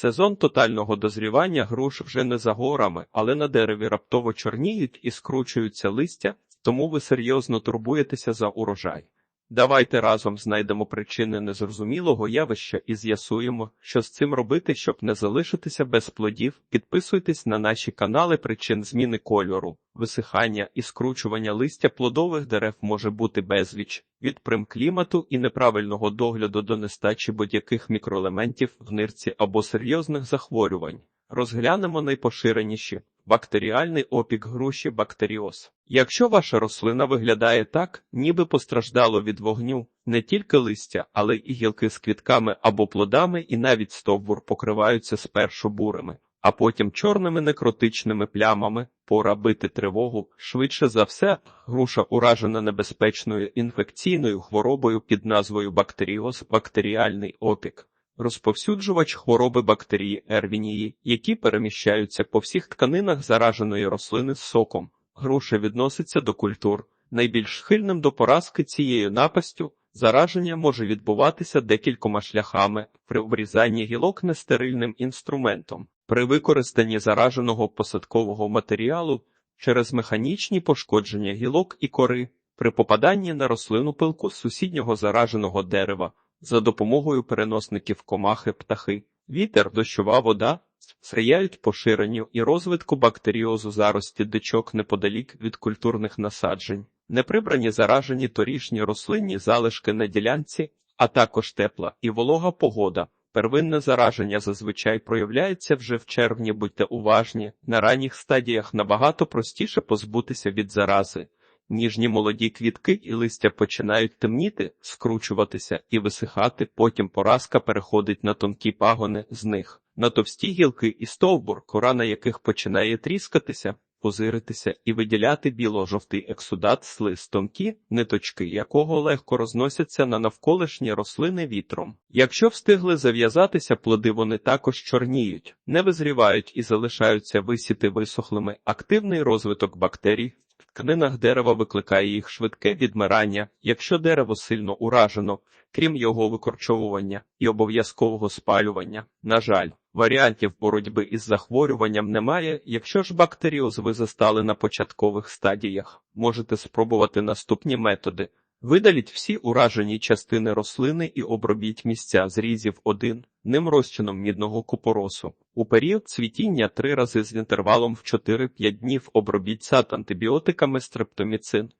Сезон тотального дозрівання груш вже не за горами, але на дереві раптово чорніють і скручуються листя, тому ви серйозно турбуєтеся за урожай. Давайте разом знайдемо причини незрозумілого явища і з'ясуємо, що з цим робити, щоб не залишитися без плодів. Підписуйтесь на наші канали причин зміни кольору, висихання і скручування листя плодових дерев може бути безліч від примклімату і неправильного догляду до нестачі будь-яких мікроелементів в нирці або серйозних захворювань. Розглянемо найпоширеніші бактеріальний опік груші бактеріоз. Якщо ваша рослина виглядає так, ніби постраждало від вогню, не тільки листя, але і гілки з квітками або плодами, і навіть стовбур покриваються спершу бурими, а потім чорними некротичними плямами, пора бити тривогу. Швидше за все, груша уражена небезпечною інфекційною хворобою під назвою бактеріоз, бактеріальний опік розповсюджувач хвороби бактерії ервінії, які переміщаються по всіх тканинах зараженої рослини з соком. Груша відноситься до культур. Найбільш схильним до поразки цією напастю зараження може відбуватися декількома шляхами при обрізанні гілок нестерильним інструментом, при використанні зараженого посадкового матеріалу через механічні пошкодження гілок і кори, при попаданні на рослину пилку з сусіднього зараженого дерева, за допомогою переносників комахи, птахи, вітер, дощова вода сприяють поширенню і розвитку бактеріозу зарості дичок неподалік від культурних насаджень, неприбрані заражені торішні рослинні залишки на ділянці, а також тепла і волога погода. Первинне зараження зазвичай проявляється вже в червні, будьте уважні, на ранніх стадіях набагато простіше позбутися від зарази. Ніжні молоді квітки і листя починають темніти, скручуватися і висихати, потім поразка переходить на тонкі пагони з них, на товсті гілки і стовбур, кора на яких починає тріскатися, позиритися і виділяти біло-жовтий ексудат слиз тонкі, ниточки якого легко розносяться на навколишні рослини вітром. Якщо встигли зав'язатися, плоди вони також чорніють, не визрівають і залишаються висіти висохлими. Активний розвиток бактерій тканинах дерева викликає їх швидке відмирання, якщо дерево сильно уражено, крім його викорчовування і обов'язкового спалювання. На жаль, варіантів боротьби із захворюванням немає. Якщо ж бактеріоз ви застали на початкових стадіях, можете спробувати наступні методи. Видаліть всі уражені частини рослини і обробіть місця зрізів один ним розчином мідного купоросу. У період цвітіння три рази з інтервалом в 4-5 днів обробіть сад антибіотиками стрептоміцин,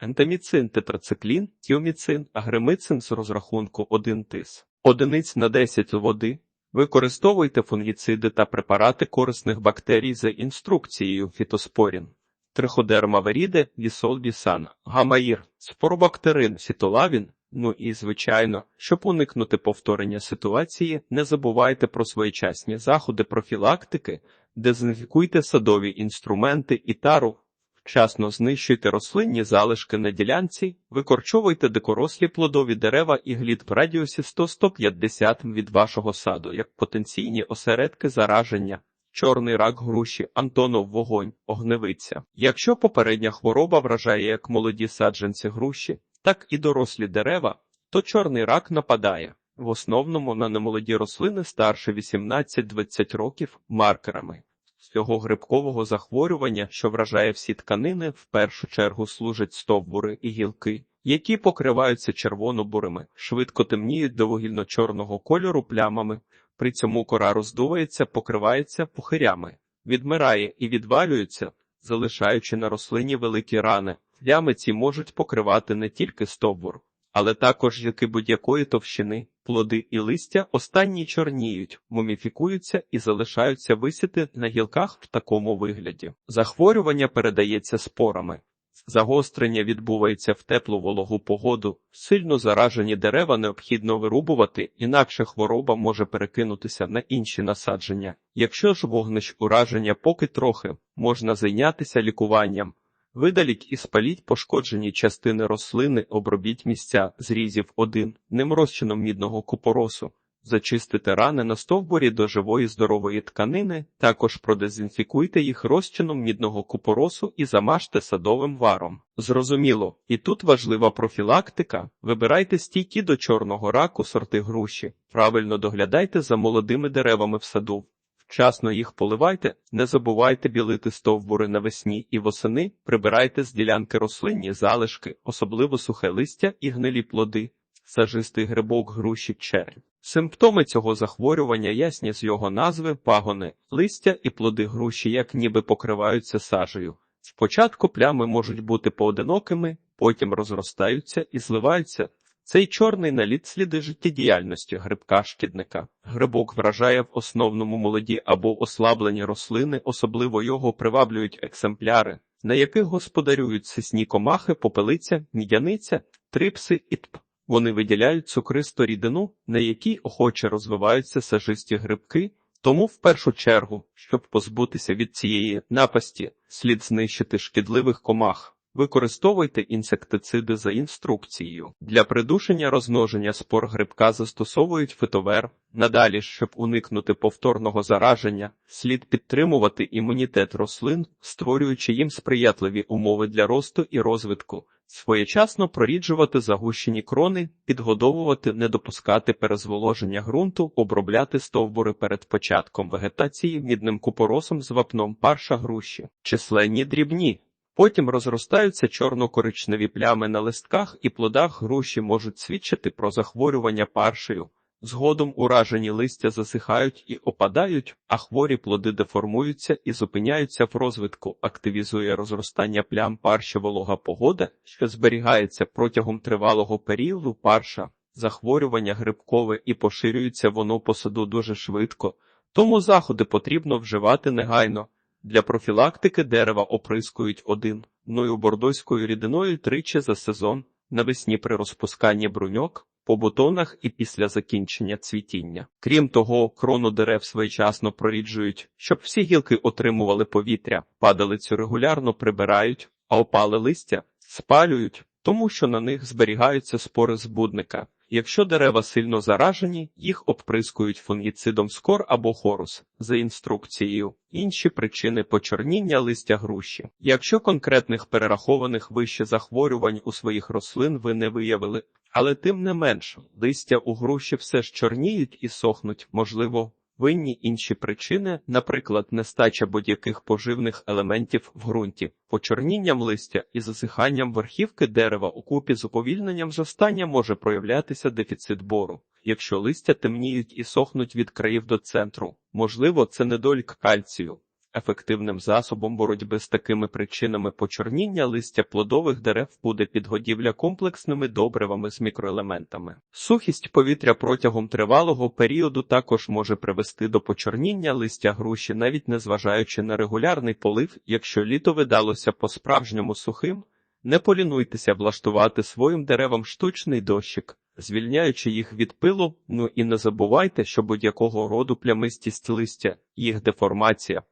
ентаміцин, тетрациклін, тіоміцин, агремицин з розрахунку 1 тис. Одиниць на 10 води. Використовуйте фунгіциди та препарати корисних бактерій за інструкцією фітоспорін. Триходерма веріде, вісол бісан, гамаїр, споробактерин, фітолавін. Ну і, звичайно, щоб уникнути повторення ситуації, не забувайте про своєчасні заходи профілактики, дезінфікуйте садові інструменти і тару, вчасно знищуйте рослинні залишки на ділянці, викорчовуйте дикорослі плодові дерева і глід в радіусі 100-150 від вашого саду як потенційні осередки зараження. Чорний рак груші, Антонов вогонь, огневиця. Якщо попередня хвороба вражає як молоді саджанці груші, так і дорослі дерева, то чорний рак нападає в основному на немолоді рослини старше 18-20 років маркерами. Цього грибкового захворювання, що вражає всі тканини, в першу чергу служать стовбури і гілки, які покриваються червоно-бурими, швидко темніють до вугільно-чорного кольору плямами. При цьому кора роздувається, покривається пухирями, відмирає і відвалюється, залишаючи на рослині великі рани. Плями ці можуть покривати не тільки стовбур, але також гілки будь-якої товщини, плоди і листя останні чорніють, муміфікуються і залишаються висіти на гілках в такому вигляді. Захворювання передається спорами. Загострення відбувається в теплу вологу погоду, сильно заражені дерева необхідно вирубувати, інакше хвороба може перекинутися на інші насадження. Якщо ж вогнищ ураження поки трохи, можна зайнятися лікуванням. Видаліть і спаліть пошкоджені частини рослини, обробіть місця зрізів один ним розчином мідного купоросу. Зачистите рани на стовбурі до живої здорової тканини, також продезінфікуйте їх розчином мідного купоросу і замажте садовим варом. Зрозуміло, і тут важлива профілактика. Вибирайте стійкі до чорного раку сорти груші, правильно доглядайте за молодими деревами в саду. Вчасно їх поливайте, не забувайте білити стовбури навесні і восени, прибирайте з ділянки рослинні залишки, особливо сухе листя і гнилі плоди, сажистий грибок груші чернь. Симптоми цього захворювання ясні з його назви, пагони, листя і плоди груші як ніби покриваються сажею. Спочатку плями можуть бути поодинокими, потім розростаються і зливаються. Цей чорний наліт сліди життєдіяльності грибка-шкідника. Грибок вражає в основному молоді або ослаблені рослини, особливо його приваблюють екземпляри, на яких господарюють сисні комахи, попелиця, мідяниця, трипси і тп. Вони виділяють цукристу рідину, на якій охоче розвиваються сажисті грибки, тому в першу чергу, щоб позбутися від цієї напасті, слід знищити шкідливих комах. Використовуйте інсектициди за інструкцією. Для придушення розмноження спор грибка застосовують фитовер. Надалі, щоб уникнути повторного зараження, слід підтримувати імунітет рослин, створюючи їм сприятливі умови для росту і розвитку. Своєчасно проріджувати загущені крони, підгодовувати, не допускати перезволоження ґрунту, обробляти стовбури перед початком вегетації мідним купоросом з вапном парша груші, численні дрібні. Потім розростаються чорно-коричневі плями на листках і плодах груші можуть свідчити про захворювання паршею. Згодом уражені листя засихають і опадають, а хворі плоди деформуються і зупиняються в розвитку, активізує розростання плям парші волога погода, що зберігається протягом тривалого періоду парша, захворювання грибкове і поширюється воно по саду дуже швидко, тому заходи потрібно вживати негайно. Для профілактики дерева оприскують один ною бордоською рідиною тричі за сезон, навесні при розпусканні бруньок, по бутонах і після закінчення цвітіння. Крім того, крону дерев своєчасно проріджують, щоб всі гілки отримували повітря, падалицю регулярно прибирають, а опале листя спалюють, тому що на них зберігаються спори збудника. Якщо дерева сильно заражені, їх обприскують фунгіцидом скор або хорус за інструкцією. Інші причини почорніння листя груші. Якщо конкретних перерахованих вище захворювань у своїх рослин ви не виявили, але тим не менш, листя у груші все ж чорніють і сохнуть, можливо, винні інші причини, наприклад, нестача будь-яких поживних елементів в ґрунті, почорнінням листя і засиханням верхівки дерева у купі з уповільненням зростання може проявлятися дефіцит бору. Якщо листя темніють і сохнуть від країв до центру, можливо, це недолік кальцію. Ефективним засобом боротьби з такими причинами почорніння листя плодових дерев буде підгодівля комплексними добривами з мікроелементами. Сухість повітря протягом тривалого періоду також може привести до почорніння листя груші, навіть незважаючи на регулярний полив, якщо літо видалося по-справжньому сухим. Не полінуйтеся влаштувати своїм деревам штучний дощик, звільняючи їх від пилу, ну і не забувайте, що будь-якого роду плямистість листя, їх деформація,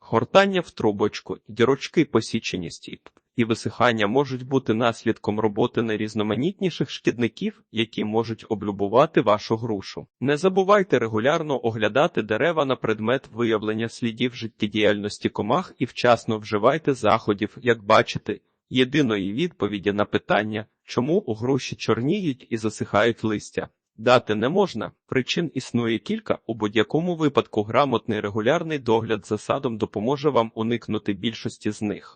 Гортання в трубочку, дірочки посіченість і висихання можуть бути наслідком роботи найрізноманітніших шкідників, які можуть облюбувати вашу грушу. Не забувайте регулярно оглядати дерева на предмет виявлення слідів життєдіяльності комах і вчасно вживайте заходів, як бачите, єдиної відповіді на питання, чому у груші чорніють і засихають листя. Дати не можна, причин існує кілька. У будь-якому випадку грамотний регулярний догляд за садом допоможе вам уникнути більшості з них.